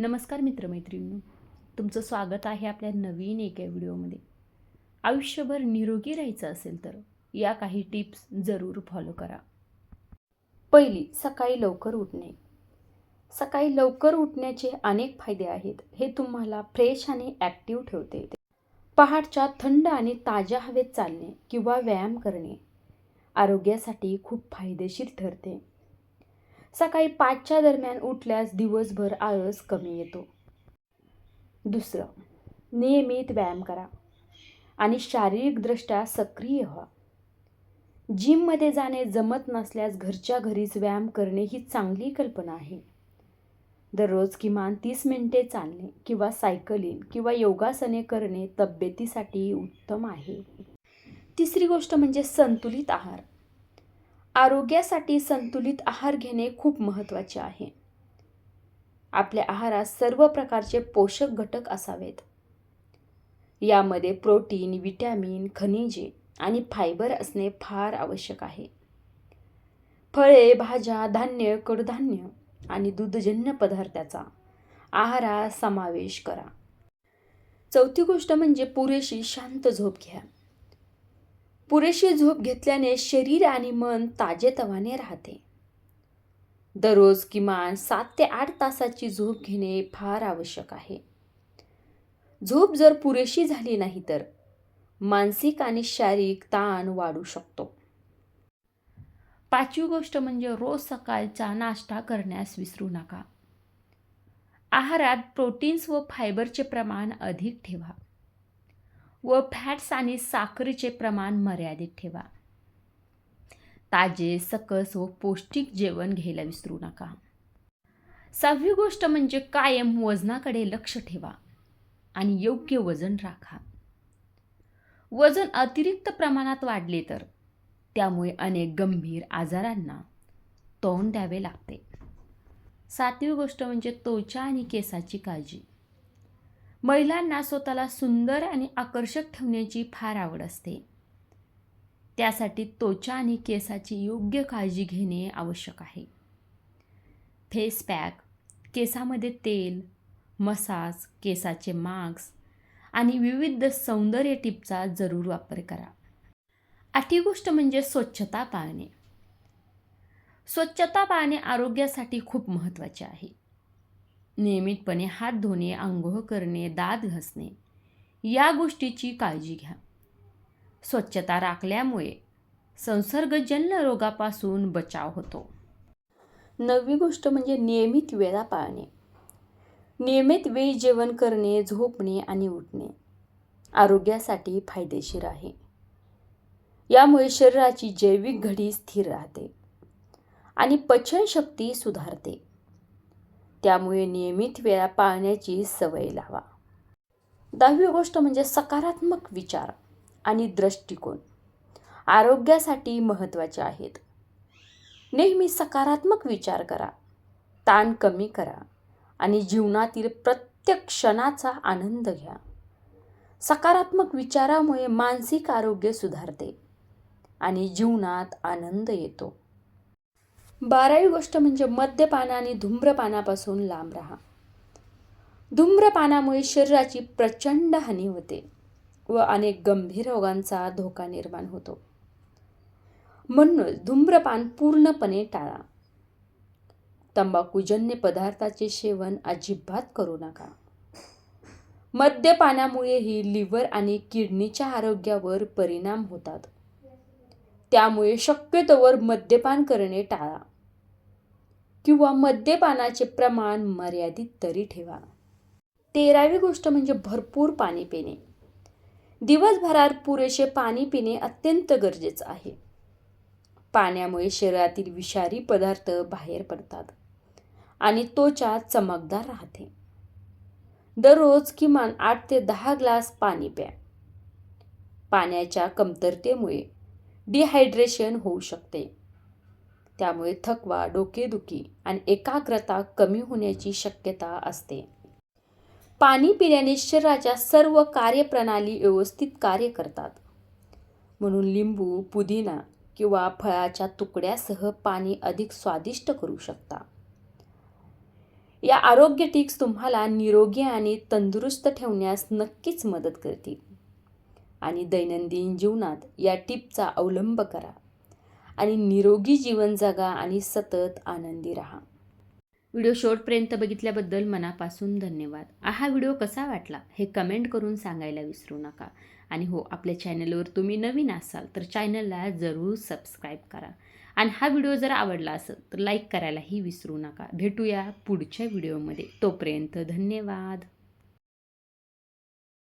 नमस्कार मित्रमैत्रिणींनो तुमचं स्वागत आहे आपल्या नवीन एका व्हिडिओमध्ये. आयुष्यभर निरोगी राहायचं असेल तर या काही टिप्स जरूर फॉलो करा. पहिली सकाळी लवकर उठणे. सकाळी लवकर उठण्याचे अनेक फायदे आहेत हे तुम्हाला फ्रेश आणि ॲक्टिव्ह ठेवते. पहाटच्या थंड आणि ताज्या हवेत चालणे किंवा व्यायाम करणे आरोग्यासाठी खूप फायदेशीर ठरते. सकाळी पाचच्या दरम्यान उठल्यास दिवसभर आळस कमी येतो. दुसरं नियमित व्यायाम करा आणि शारीरिकदृष्ट्या सक्रिय व्हा. जिममध्ये जाणे जमत नसल्यास घरच्या घरीच व्यायाम करणे ही चांगली कल्पना आहे. दररोज किमान तीस मिनिटे चालणे किंवा सायकलिंग किंवा योगासने करणे तब्येतीसाठी उत्तम आहे. तिसरी गोष्ट म्हणजे संतुलित आहार. आरोग्यासाठी संतुलित आहार घेणे खूप महत्त्वाचे आहे. आपल्या आहारात सर्व प्रकारचे पोषक घटक असावेत. यामध्ये प्रोटीन विटॅमिन खनिजे आणि फायबर असणे फार आवश्यक आहे. फळे भाज्या धान्य कडधान्य आणि दुग्धजन्य पदार्थाचा आहारात समावेश करा. चौथी गोष्ट म्हणजे पुरेशी शांत झोप घ्या. पुरेशी झोप घेतल्याने शरीर आणि मन ताजेतवाने राहते. दररोज किमान सात ते आठ तासाची झोप घेणे फार आवश्यक आहे. झोप जर पुरेशी झाली नाही तर मानसिक आणि शारीरिक ताण वाढू शकतो. पाचवी गोष्ट म्हणजे रोज सकाळचा नाश्ता करण्यास विसरू नका. आहारात प्रोटीन्स व फायबरचे प्रमाण अधिक ठेवा. व फॅट्स आणि साखरेचे प्रमाण मर्यादित ठेवा. ताजे सकस व पौष्टिक जेवण घ्यायला विसरू नका. सहावी गोष्ट म्हणजे कायम वजनाकडे लक्ष ठेवा आणि योग्य वजन राखा. वजन अतिरिक्त प्रमाणात वाढले तर त्यामुळे अनेक गंभीर आजारांना तोंड द्यावे लागते. सातवी गोष्ट म्हणजे त्वचा आणि केसाची काळजी. महिलांना स्वतःला सुंदर आणि आकर्षक ठेवण्याची फार आवड असते. त्यासाठी त्वचा आणि केसाची योग्य काळजी घेणे आवश्यक आहे. फेस पॅक केसामध्ये तेल मसाज केसाचे मास्क आणि विविध सौंदर्य टिपचा जरूर वापर करा. आठवी गोष्ट म्हणजे स्वच्छता पाळणे. स्वच्छता पाळणे आरोग्यासाठी खूप महत्त्वाचे आहे. नियमितपणे हात धुणे आंघोळ करणे दात घासणे या गोष्टीची काळजी घ्या. स्वच्छता राखल्यामुळे संसर्गजन्य रोगापासून बचाव होतो. नववी गोष्ट म्हणजे नियमित वेळा पाळणे. नियमित वेळी जेवण करणे झोपणे आणि उठणे आरोग्यासाठी फायदेशीर आहे. यामुळे शरीराची जैविक घडी स्थिर राहते आणि पचनशक्ती सुधारते. त्यामुळे नियमित वेळा पाळण्याची सवय लावा. दहावी गोष्ट म्हणजे सकारात्मक विचार आणि दृष्टिकोन. आरोग्यासाठी महत्त्वाचे आहेत. नेहमी सकारात्मक विचार करा. ताण कमी करा आणि जीवनातील प्रत्येक क्षणाचा आनंद घ्या. सकारात्मक विचारामुळे मानसिक आरोग्य सुधारते आणि जीवनात आनंद येतो. बारावी गोष्ट म्हणजे मद्यपान आणि धूम्रपानापासून लांब राहा. धूम्रपानामुळे शरीराची प्रचंड हानी होते व अनेक गंभीर रोगांचा धोका निर्माण होतो. म्हणूनच धूम्रपान पूर्णपणे टाळा. तंबाखूजन्य पदार्थाचे सेवन अजिबात करू नका. मद्यपानामुळेही लिव्हर आणि किडनीच्या आरोग्यावर परिणाम होतात. त्यामुळे शक्यतोवर मद्यपान करणे टाळा. किंवा मद्यपानाचे प्रमाण मर्यादित तरी ठेवा. तेरावी गोष्ट म्हणजे भरपूर पाणी पिणे. दिवसभरात पुरेसे पाणी पिणे अत्यंत गरजेचं आहे. पाण्यामुळे शरीरातील विषारी पदार्थ बाहेर पडतात आणि त्वचा चमकदार राहते. दररोज किमान आठ ते दहा ग्लास पाणी प्या. पाण्याच्या कमतरतेमुळे डिहायड्रेशन होऊ शकते. त्यामुळे थकवा डोकेदुखी आणि एकाग्रता कमी होण्याची शक्यता असते. पाणी पिल्याने शरीराच्या सर्व कार्यप्रणाली व्यवस्थित कार्य करतात. म्हणून लिंबू पुदिना किंवा फळाच्या तुकड्यासह पाणी अधिक स्वादिष्ट करू शकता. या आरोग्य टिप्स तुम्हाला निरोगी आणि तंदुरुस्त ठेवण्यास नक्कीच मदत करतील. आणि दैनंदिन जीवनात या टिपचा अवलंब करा. आणि निरोगी जीवन जगा आणि सतत आनंदी राहा. व्हिडिओ शेवटपर्यंत बघितल्याबद्दल मनापासून धन्यवाद. हा व्हिडिओ कसा वाटला हे कमेंट करून सांगायला विसरू नका. आणि हो आपल्या चॅनलवर तुम्ही नवीन असाल तर चॅनलला जरूर सबस्क्राईब करा. आणि हा व्हिडिओ जर आवडला असेल तर लाईक करायलाही विसरू नका. भेटूया पुढच्या व्हिडिओमध्ये. तोपर्यंत धन्यवाद.